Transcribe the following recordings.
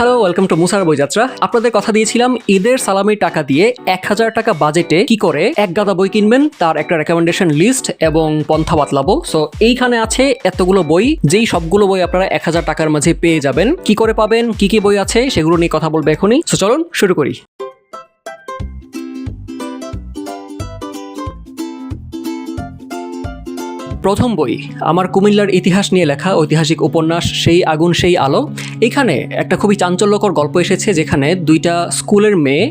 Hello welcome to মুসার বইযাত্রা আপনাদের কথা দিয়েছিলাম ঈদের সালামির টাকা দিয়ে এক হাজার টাকা বাজেটে কি করে এক গাদা বই কিনবেন, তার একটা রেকমেন্ডেশন লিস্ট এবং পন্থা বাতলাবো। সো এইখানে আছে এতগুলো বই, যেই সবগুলো বই আপনারা এক হাজার টাকার মাঝে পেয়ে যাবেন। কি করে পাবেন, কি কি বই আছে, সেগুলো নিয়ে কথা বলব এখনই। সো চলুন শুরু করি। প্রথম বই, আমার কুমিল্লার ইতিহাস নিয়ে লেখা ঐতিহাসিক উপন্যাস সেই আগুন সেই আলো। এখানে একটা খুবই চাঞ্চল্যকর গল্প এসেছে যেখানে দুইটা স্কুলের মেয়ে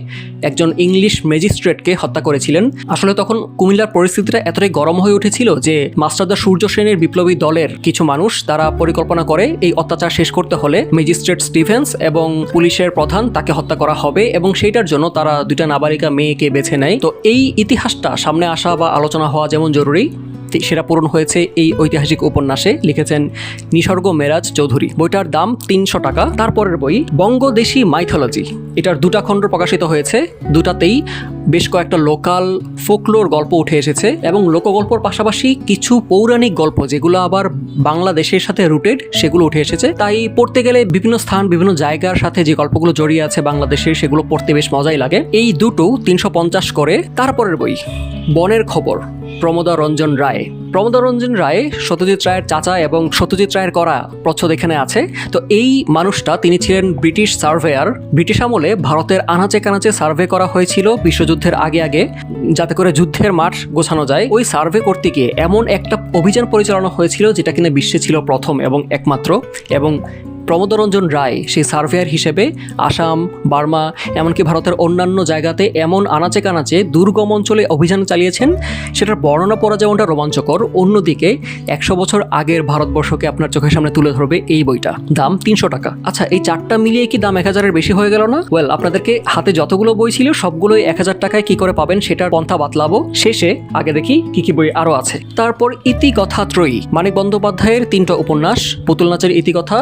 একজন ইংলিশ ম্যাজিস্ট্রেটকে হত্যা করেছিলেন। আসলে তখন কুমিল্লার পরিস্থিতিটা এতটাই গরম হয়ে উঠেছিল যে মাস্টারদা সূর্য সেনের বিপ্লবী দলের কিছু মানুষ তারা পরিকল্পনা করে এই অত্যাচার শেষ করতে হলে ম্যাজিস্ট্রেট স্টিভেন্স এবং পুলিশের প্রধান তাকে হত্যা করা হবে এবং সেইটার জন্য তারা দুইটা নাবালিকা মেয়েকে বেছে নেয়। তো এই ইতিহাসটা সামনে আসা বা আলোচনা হওয়া যেমন জরুরি। সেটা পূরণ হয়েছে এই ঐতিহাসিক উপন্যাসে। লিখেছেন নিসর্গ মেরাজ চৌধুরী। বইটার দাম তিনশো টাকা। তারপরের বই, বঙ্গদেশী মাইথোলজি। এটার দুটা খণ্ড প্রকাশিত হয়েছে। দুটাতেই বেশ কয়েকটা লোকাল ফোকলোর গল্প উঠে এসেছে এবং লোকগল্পর পাশাপাশি কিছু পৌরাণিক গল্প যেগুলো আবার বাংলাদেশের সাথে রুটেড, সেগুলো উঠে এসেছে। তাই পড়তে গেলে বিভিন্ন স্থান, বিভিন্ন জায়গার সাথে যে গল্পগুলো জড়িয়ে আছে বাংলাদেশের, সেগুলো পড়তে বেশ মজাই লাগে। এই দুটো তিনশো পঞ্চাশ করে। তারপরের বই, বনের খবর। প্রমোদা রঞ্জন রায়। প্রমোদা রঞ্জন রায় সত্যজিৎ রায়ের চাচা এবং সত্যজিৎ রায়ের করা প্রচ্ছদ এখানে আছে। তো এই মানুষটা তিনি ছিলেন ব্রিটিশ সার্ভেয়ার। ব্রিটিশ আমলে ভারতের আনাচে কানাচে সার্ভে করা হয়েছিল বিশ্বযুদ্ধের আগে আগে, যাতে করে যুদ্ধের মাঠ গোছানো যায়। ওই সার্ভে করতে গিয়ে এমন একটা অভিযান পরিচালনা হয়েছিল যেটা কিনা বিশ্বে ছিল প্রথম এবং একমাত্র এবং প্রমোদরঞ্জন রায়, সেই সার্ভেয়ার হিসেবে আসাম, বার্মা, এমনকি ভারতের অন্যান্য জায়গাতে এমন আনাচে কানাচে দুর্গম অঞ্চলে অভিযান চালিয়েছেন। সেটার বর্ণনা পড়া যেমনটা রোমাঞ্চকর, অন্যদিকে একশো বছর আগের ভারতবর্ষকে আপনার চোখের সামনে তুলে ধরবে এই বইটা। দাম তিনশো টাকা। আচ্ছা এই চারটা মিলিয়ে কি দাম এক হাজারের বেশি হয়ে গেল না? ওয়েল আপনাদেরকে হাতে যতগুলো বই ছিল, সবগুলোই এক হাজার টাকায় কি করে পাবেন সেটার পন্থা বাতলাবো। শেষে আগে দেখি কি কি বই আরও আছে। তারপর ইতিকথা ত্রয়ী মানিক বন্দ্যোপাধ্যায়ের তিনটা উপন্যাস, পুতুল নাচের ইতিকথা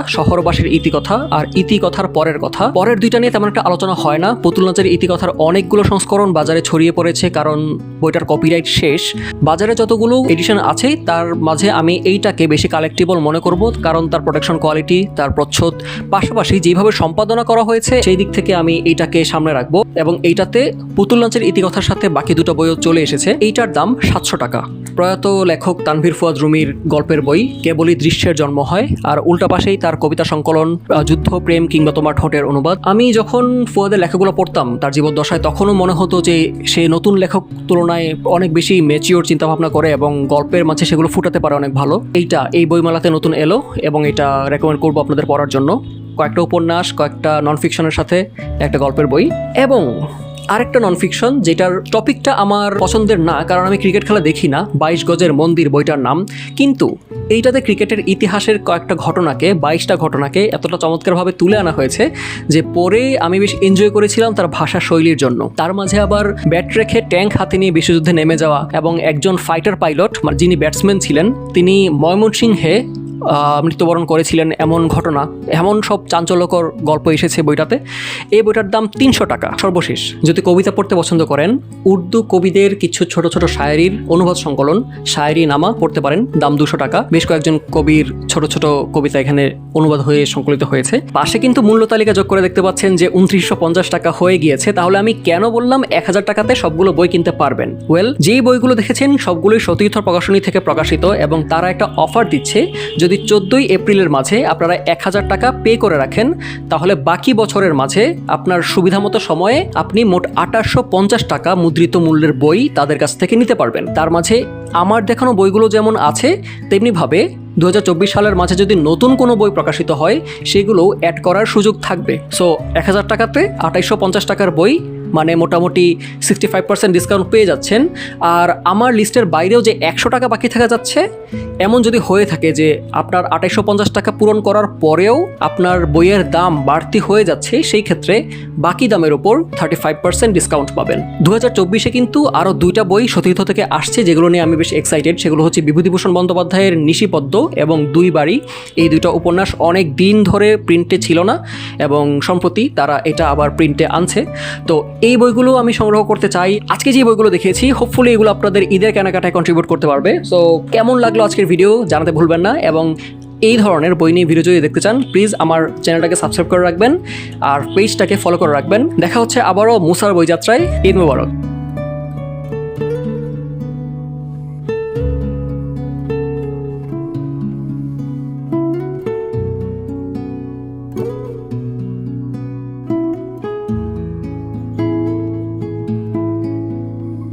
শহরবাসীর ইতিকথা আর ইতিকথার পরের কথা। পরের দুইটা নিয়ে তেমন একটা আলোচনা হয় না। পুতুল নাচের ইতিকথার অনেকগুলো সংস্করণ বাজারে ছড়িয়ে পড়েছে কারণ বইটার কপিরাইট শেষ। বাজারে যতগুলো এডিশন আছে, তার মাঝে আমি এইটাকে বেশি কালেক্টেবল মনে করব কারণ তার প্রোটেকশন কোয়ালিটি তার প্রচ্ছদ, পাশাপাশি যেভাবে সম্পাদনা করা হয়েছে, সেই দিক থেকে আমি এইটাকে সামনে রাখব এবং এইটাতে পুতুল নাচের ইতিকথার সাথে বাকি দুটো বইও চলে এসেছে। এইটার দাম সাতশো টাকা। প্রয়াত লেখক তানভীর ফুয়াদ রুমির গল্পের বই, কেবলই দৃশ্যের জন্ম হয়। আর উল্টা পাশেই তার কবিতা সংকলন আহ, যুদ্ধ প্রেম কিংবা তোমার ঠোঁটের অনুবাদ। আমি যখন ফুয়াদের লেখাগুলো পড়তাম তার জীবদ্দশায় তখনও মনে হতো যে সে নতুন লেখক তুলনায় অনেক বেশি মেচিওর চিন্তাভাবনা করে এবং গল্পের মাঝে সেগুলো ফুটাতে পারে অনেক ভালো। এইটা এই বইমেলাতে নতুন এলো এবং এটা রেকমেন্ড করব আপনাদের পড়ার জন্য। কয়েকটা উপন্যাস কয়েকটা নন ফিকশনের সাথে একটা গল্পের বই। এবং আরেকটা নন ফিকশন যেটার টপিকটা আমার পছন্দের না, কারণ আমি ক্রিকেট খেলা দেখি না। বাইশ গজের মন্দির বইটার নাম। কিন্তু এইটাতে ক্রিকেটের ইতিহাসের কয়েকটা ঘটনাকে, বাইশটা ঘটনাকে এতটা চমৎকারভাবে তুলে আনা হয়েছে যে পরে আমি বেশ এনজয় করেছিলাম তার ভাষা শৈলীর জন্য। তার মাঝে আবার ব্যাট রেখে ট্যাঙ্ক হাতে নিয়ে বিশ্বযুদ্ধে নেমে যাওয়া এবং একজন ফাইটার পাইলট মানে যিনি ব্যাটসম্যান ছিলেন, তিনি ময়মনসিংহে মৃত্যুবরণ করেছিলেন এমন ঘটনা, এমন সব চাঞ্চল্যকর গল্প এসেছে বইটাতে। এই বইটার দাম তিনশো টাকা, সর্বশেষ। যদি কবিতা পড়তে পছন্দ করেন, উর্দু কবিদের কিছু ছোট ছোট শায়েরির অনুবাদ সংকলন, শায়েরি নামা পড়তে পারেন, দাম দুশো টাকা। বেশ কয়েকজন কবির ছোট ছোট কবিতা এখানে অনুবাদ হয়ে সংকলিত হয়েছে। পাশে কিন্তু মূল্য তালিকা যোগ করে দেখতে পাচ্ছেন যে উনত্রিশশো পঞ্চাশ টাকা হয়ে গিয়েছে। তাহলে আমি কেন বললাম এক হাজার টাকাতে সবগুলো বই কিনতে পারবেন? ওয়েল, যেই বইগুলো দেখেছেন, সবগুলোই সতীর্থ প্রকাশনী থেকে প্রকাশিত এবং তারা একটা অফার দিচ্ছে। যদি চোদ্দোই এপ্রিলের মাঝে আপনারা এক হাজার টাকা পে করে রাখেন, তাহলে বাকি বছরের মাঝে আপনার সুবিধামতো সময়ে আপনি মোট আঠাশশো পঞ্চাশ টাকা মুদ্রিত মূল্যের বই তাদের কাছ থেকে নিতে পারবেন। তার মাঝে আমার দেখানো বইগুলো যেমন আছে, তেমনিভাবে দু হাজার চব্বিশ সালের মাঝে যদি নতুন কোনো বই প্রকাশিত হয় সেগুলো অ্যাড করার সুযোগ থাকবে। সো এক হাজার টাকাতে আঠাইশশো পঞ্চাশ টাকার বই মানে মোটামুটি সিক্সটি ফাইভ পার্সেন্ট ডিসকাউন্ট পেয়ে যাচ্ছেন। আর আমার লিস্টের বাইরেও যে একশো টাকা বাকি থাকা যাচ্ছে, এমন যদি হয়ে থাকে যে আপনার আঠাইশশো পঞ্চাশ টাকা পূরণ করার পরেও আপনার বইয়ের দাম বাড়তি হয়ে যাচ্ছে, সেই ক্ষেত্রে বাকি দামের ওপর থার্টি ফাইভ পার্সেন্ট ডিসকাউন্ট পাবেন। দু হাজার চব্বিশে কিন্তু আরও দুইটা বই সতীর্থ থেকে আসছে, যেগুলো নিয়ে আমি বেশ এক্সাইটেড সেগুলো হচ্ছে বিভূতিভূষণ বন্দ্যোপাধ্যায়ের নিশিপদ্ম এবং দুই বাড়ি। এই দুইটা উপন্যাস অনেক দিন ধরে প্রিন্টে ছিল না এবং সম্প্রতি তারা এটা আবার প্রিন্টে আনছে। তো এই বইগুলো আমি সংগ্রহ করতে চাই। আজকে যে বইগুলো দেখেছি হোপফুলি এগুলো আপনাদের ঈদের কেনাকাটায় কন্ট্রিবিউট করতে পারবে। সো কেমন লাগল আজকের ভিডিও জানাতে ভুলবেন না এবং এই ধরনের বই নিয়ে ভিডিও যদি দেখতে চান প্লিজ আমার চ্যানেলটাকে সাবস্ক্রাইব করে রাখবেন আর পেজটাকে ফলো করে রাখবেন। দেখা হচ্ছে আবারও মুসার বইযাত্রায়। ঈদ মুবারক।